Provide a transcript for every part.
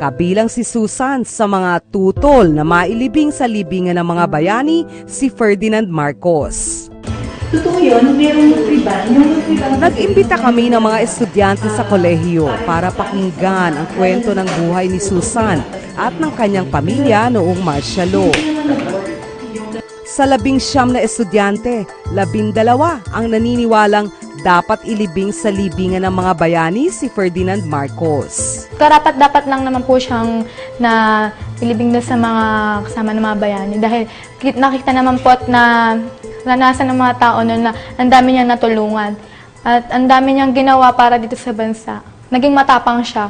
Kabilang si Susan sa mga tutol na mailibing sa libingan ng mga bayani si Ferdinand Marcos. Totoo yun, merong nutriban Nag-imbita kami ng mga estudyante sa kolehiyo para pakinggan ang kwento ng buhay ni Susan at ng kanyang pamilya noong martial law. Sa labing siyam na estudyante, labindalawa ang naniniwalang dapat ilibing sa libingan ng mga bayani si Ferdinand Marcos. Karapat dapat lang naman po siyang na ilibing doon sa mga kasama ng mga bayani dahil ki- nakita naman po at na naranasan ng mga tao noon na ang dami niyang natulungan at ang dami niyang ginawa para dito sa bansa. Naging matapang siya.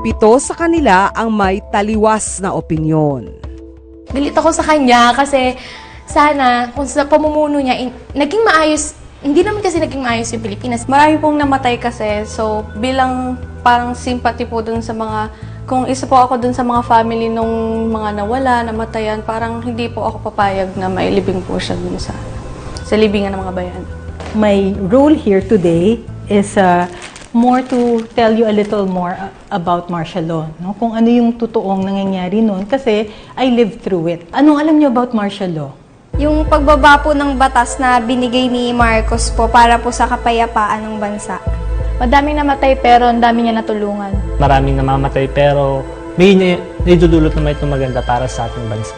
Pito sa kanila ang may taliwas na opinyon. galit ako sa kanya kasi sana kung sa pamumuno niya, in- naging maayos, hindi naman kasi naging maayos yung Pilipinas. Marami pong namatay kasi. So, bilang parang sympathy po dun sa mga, kung isa po ako dun sa mga family nung mga nawala, namatayan, parang hindi po ako papayag na mailibing po siya dun sa, sa libingan ng mga bayan. My role here today is uh, more to tell you a little more uh, about martial law. No? Kung ano yung totoong nangyayari noon kasi I lived through it. Anong alam niyo about martial law? Yung pagbaba po ng batas na binigay ni Marcos po para po sa kapayapaan ng bansa. Madaming namatay pero ang dami niya natulungan. maraming namamatay pero may nidudulot naman itong maganda para sa ating bansa.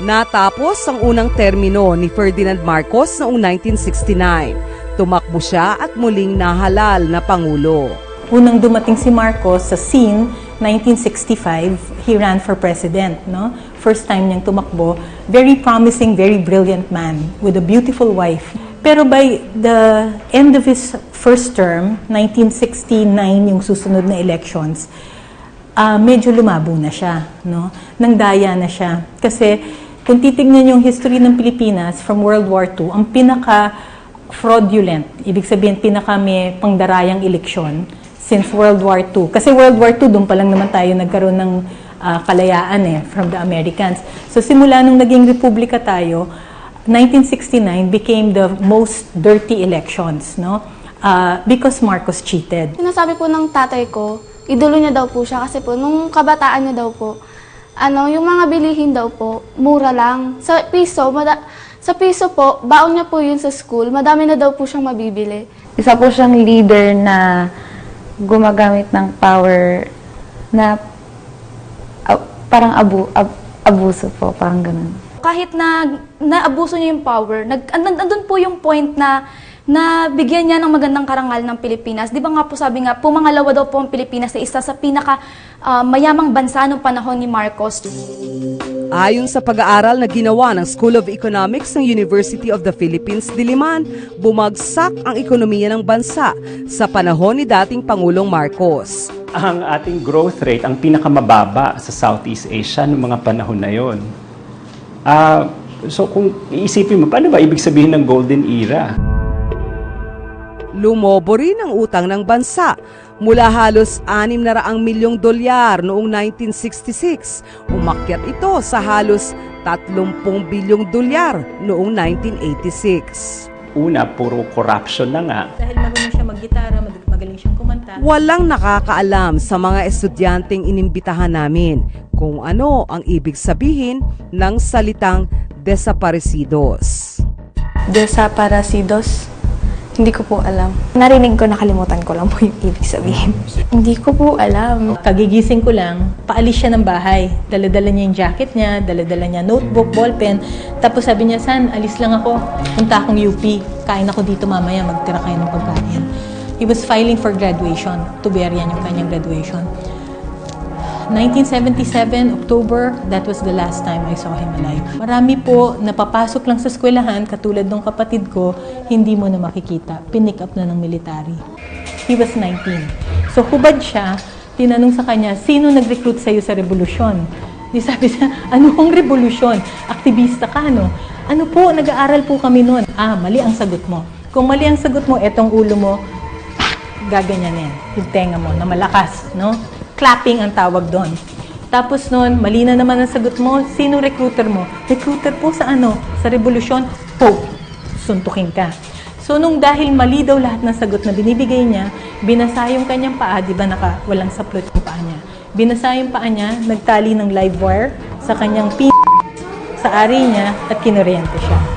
Natapos ang unang termino ni Ferdinand Marcos noong 1969. Tumakbo siya at muling nahalal na Pangulo. Unang dumating si Marcos sa scene, 1965, he ran for president. No? First time niyang tumakbo. Very promising, very brilliant man with a beautiful wife. Pero by the end of his first term, 1969 yung susunod na elections, ah, medyo lumabo na siya, no? Nangdaya na siya. Kasi kung titignan yung history ng Pilipinas from World War II, ang pinaka fraudulent, ibig sabihin pinaka may pangdarayang eleksyon since World War II. Kasi World War II, doon pa lang naman tayo nagkaroon ng ah, kalayaan eh, from the Americans. So simula nung naging republika tayo, 1969 became the most dirty elections, no? Ah, because Marcos cheated. Sinasabi po ng tatay ko, idolo niya daw po siya kasi po nung kabataan niya daw po, ano, yung mga bilihin daw po, mura lang. Sa piso, mada- sa piso po, baon niya po yun sa school, madami na daw po siyang mabibili. isa po siyang leader na gumagamit ng power na parang abu, ab- abuso po, parang ganun. kahit na naabuso niya yung power, nag, andun, andun po yung point na na bigyan niya ng magandang karangal ng Pilipinas. Di ba nga po sabi nga, pumangalawa daw po ang Pilipinas sa isa sa pinaka ah, mayamang bansa noong panahon ni Marcos. Ayon sa pag-aaral na ginawa ng School of Economics ng University of the Philippines, Diliman, bumagsak ang ekonomiya ng bansa sa panahon ni dating Pangulong Marcos. Ang ating growth rate ang pinakamababa sa Southeast Asia noong mga panahon na yon. Ah, so kung iisipin mo, paano ba ibig sabihin ng golden era? Lumobo rin ang utang ng bansa mula halos 600 milyong dolyar noong 1966. Umakyat ito sa halos 30 bilyong dolyar noong 1986. Una, puro corruption na nga. Dahil marunong siya mag-gitara, siyang kumanta. Walang nakakaalam sa mga estudyanteng inimbitahan namin kung ano ang ibig sabihin ng salitang desaparecidos. Desaparecidos? Hindi ko po alam. Narinig ko, nakalimutan ko lang po yung ibig sabihin. Hindi ko po alam. Kagigising ko lang, paalis siya ng bahay. Daladala niya yung jacket niya, daladala niya notebook, ballpen. Tapos sabi niya, San, alis lang ako. Punta akong UP. Kain ako dito mamaya, magtira kayo ng pagkain. He was filing for graduation. Tuberian yung kanyang graduation. 1977, October, that was the last time I saw him alive. Marami po, napapasok lang sa eskwelahan, katulad ng kapatid ko, hindi mo na makikita. Pinick up na ng military. He was 19. So hubad siya, tinanong sa kanya, sino nag-recruit sa'yo sa revolusyon? Di sabi siya, ano kong revolusyon? Aktivista ka, no? Ano po, nag-aaral po kami noon. Ah, mali ang sagot mo. Kung mali ang sagot mo, etong ulo mo, gaganyanin yung tenga mo na malakas, no? Clapping ang tawag doon. Tapos noon, mali na naman ang sagot mo, sino recruiter mo? Recruiter po sa ano? Sa revolusyon, po, suntukin ka. So nung dahil mali daw lahat ng sagot na binibigay niya, binasa yung kanyang paa, di ba naka walang saplot yung paa niya. Binasa yung paa niya, nagtali ng live wire sa kanyang pin sa ari niya at kinuryente siya.